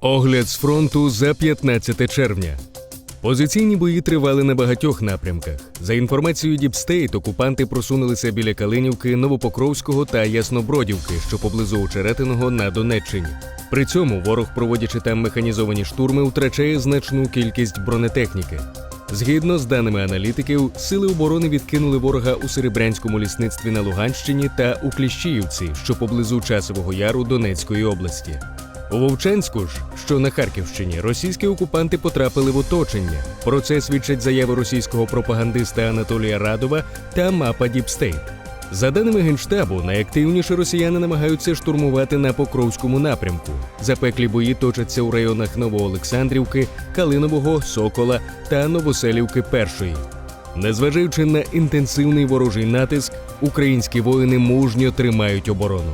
Огляд з фронту за 15 червня. Позиційні бої тривали на багатьох напрямках. За інформацією Діпстейт, окупанти просунулися біля Калинівки, Новопокровського та Яснобродівки, що поблизу Очеретиного на Донеччині. При цьому ворог, проводячи там механізовані штурми, втрачає значну кількість бронетехніки. Згідно з даними аналітиків, сили оборони відкинули ворога у Серебрянському лісництві на Луганщині та у Кліщіївці, що поблизу Часового Яру Донецької області. У Вовчанську ж, що на Харківщині, російські окупанти потрапили в оточення. Про це свідчать заяви російського пропагандиста Анатолія Радова та мапа Діпстейт. За даними генштабу, найактивніше росіяни намагаються штурмувати на Покровському напрямку. Запеклі бої точаться у районах Новоолександрівки, Калинового, Сокола та Новоселівки Першої. Незважаючи на інтенсивний ворожий натиск, українські воїни мужньо тримають оборону.